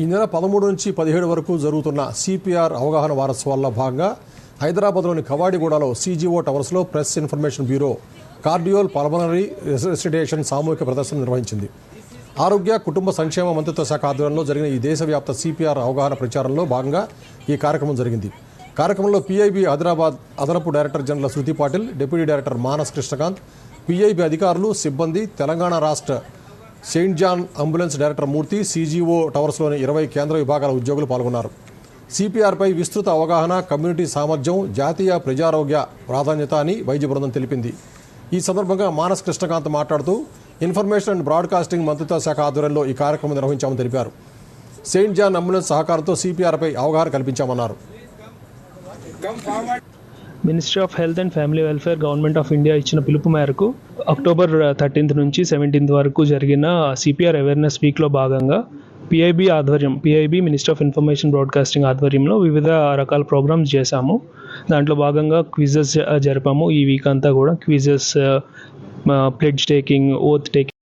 ఈ నెల పదమూడు నుంచి పదిహేడు వరకు జరుగుతున్న సిపిఆర్ అవగాహన వారోత్సవాల్లో భాగంగా హైదరాబాద్లోని కవాడిగూడలో CGO టవర్స్లో press information bureau cardio pulmonary resuscitation సామూహిక ప్రదర్శన నిర్వహించింది. ఆరోగ్య కుటుంబ సంక్షేమ మంత్రిత్వ శాఖ ఆధ్వర్యంలో జరిగిన ఈ దేశవ్యాప్త సిపిఆర్ అవగాహన ప్రచారంలో భాగంగా ఈ కార్యక్రమం జరిగింది. కార్యక్రమంలో పీఐబీ హైదరాబాద్ అదనపు director general Shruti Patil deputy director Manas Krishnakant PIB అధికారులు సిబ్బంది తెలంగాణ రాష్ట్ర Saint John ambulance director Murthy CGO టవర్స్లోని ఇరవై కేంద్ర విభాగాల ఉద్యోగులు పాల్గొన్నారు. సిపిఆర్పై విస్తృత అవగాహన కమ్యూనిటీ సామర్థ్యం జాతీయ ప్రజారోగ్య ప్రాధాన్యత అని వైద్య బృందం తెలిపింది. ఈ సందర్భంగా మానస్ కృష్ణకాంత్ మాట్లాడుతూ ఇన్ఫర్మేషన్ అండ్ బ్రాడ్కాస్టింగ్ మంత్రిత్వ శాఖ ఆధ్వర్యంలో ఈ కార్యక్రమం నిర్వహించామని తెలిపారు. సెయింట్ జాన్ అంబులెన్స్ సహకారంతో సిపిఆర్పై అవగాహన కల్పించామన్నారు. Ministry of health and family welfare government of India ఇచ్చిన పిలుపు మేరకు అక్టోబర్ థర్టీన్త్ uh, నుంచి సెవెంటీన్త్ వరకు జరిగిన సిపిఆర్ అవేర్నెస్ వీక్లో భాగంగా పిఐబి ఆధ్వర్యం PIB minister of information broadcasting ఆధ్వర్యంలో వివిధ రకాల ప్రోగ్రామ్స్ చేశాము. దాంట్లో భాగంగా క్విజెస్ uh, జరిపాము. ఈ వీక్ అంతా కూడా quizzes pledge taking oath taking